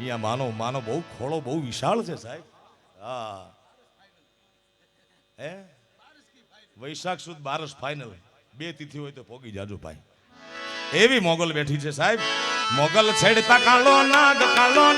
અહીંયા માનો માનો બહુ ખોળો, બહુ વિશાળ છે સાહેબ. હા. હે? વૈશાખ સુદ બારસ ફાઇનલ બે તિથિ હોય તો પોગી જાજો ભાઈ. એવી મોગલ બેઠી છે સાહેબ. મોગલ છેડતા કાળો નાગ, કાળો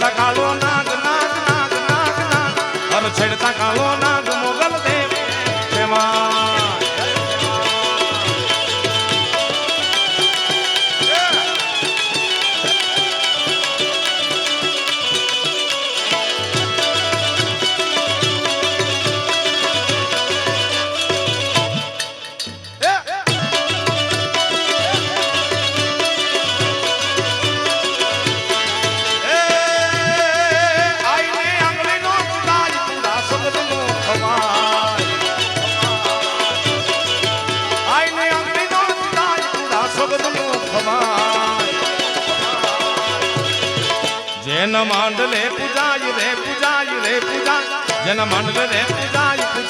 છેડતા કાળો નાગ નાગ નાગ નાગ નાગ. છેડતા કાળો નાગ એના માંડલે પૂજાય રે પૂજાય રે પૂજાય જેના માંડલે રે પૂજાય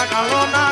Tacalona.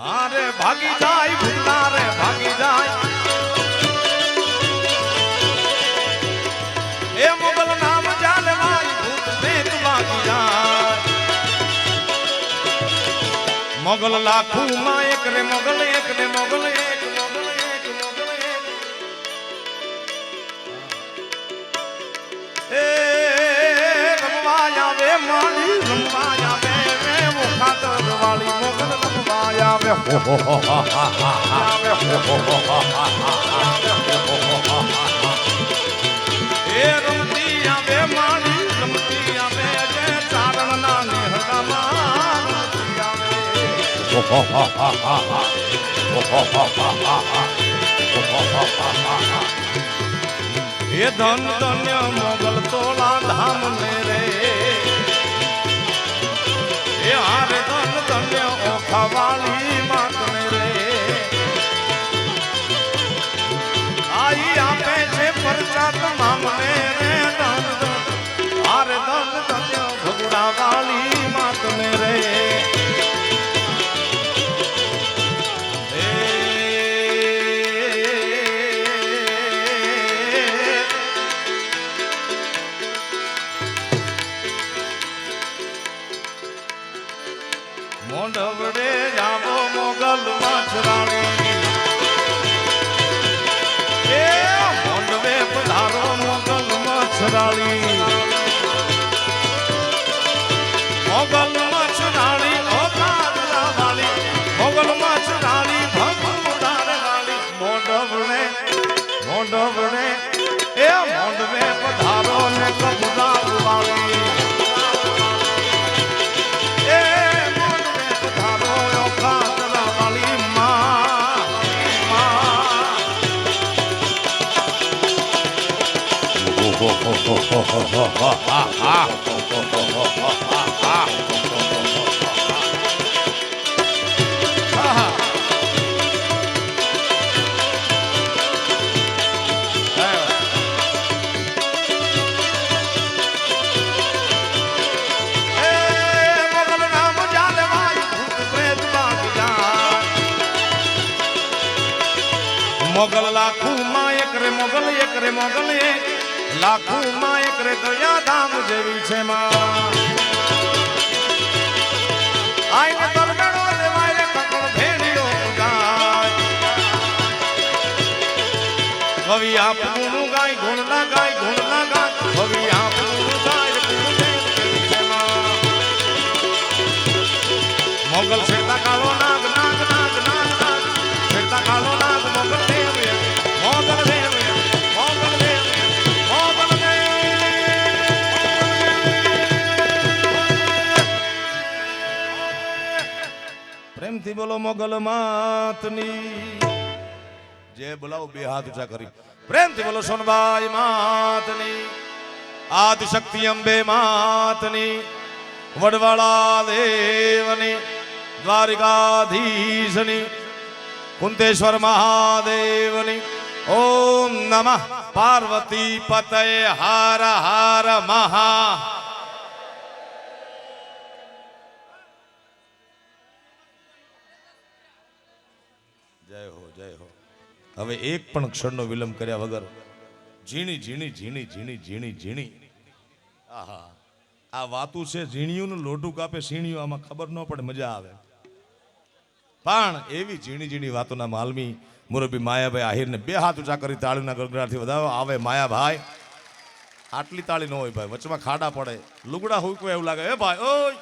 અરે ભાગી જાય, ભૂલના રે ભાગી જાય. એ મોગલ નામ જાલ ભાઈ ભૂત ને તું ભાગી જાય. મોગલ લાખું માં એક રે મોગલ, એક રે મોગલ, એક મોગલ એક મોગલ, એક એ રમવા આવે મારી રમવા એ ધન ધન્ય મોગલ તોલા ધામ ને રે. એ હારે ધન ધન્ય ઓખવાળી મોઢવડે ભણે એ મોઢવે પધારો ને કબૂદાર વાળી એ મોંડવે પધારો ઓ કાદરા વાળી માં માં આહા. મોગલ લાખું માં એક રે મોગલ, એક રે મોગલ, એક લાખું માં એક રે દરિયાધામ જેવી છે માં. આઈને ગાય કવિ આપ ગાય ગુણ પ્રેમથી બોલો મોગલ માતની. જે બોલાવો, બે હાથ ઊંચા કરી. પ્રેમથી બોલો, સોનબાઈ માતની. આદિ શક્તિ અંબે માતની. વડવાળા દેવની. દ્વારિકાધીશની. કુંતેશ્વર મહાદેવની. ઓમ નમઃ. પાર્વતી પતય હાર હાર, મહા. જય હો જય હો. હવે એક પણ ક્ષણનો વિલંબ કર્યા વગર ઝીણી ઝીણી ઝીણી ઝીણી ઝીણી ઝીણી. આહા, આ વાતું છે ઝીણીયું લોઢું કાપે સીણીયું આમાં ખબર ન પડે, મજા આવે. પણ એવી ઝીણી ઝીણી વાતોના માલમી મુરબી માયાભાઈ આહિરને બે હાથ ઊંચા કરી તાળીના ગરગડાથી વધાવો. આવે માયાભાઈ. આટલી તાળી ન હોય ભાઈ, વચમાં ખાડા પડે. લુગડા હુકવે એવું લાગે, એ ભાઈ, ઓય!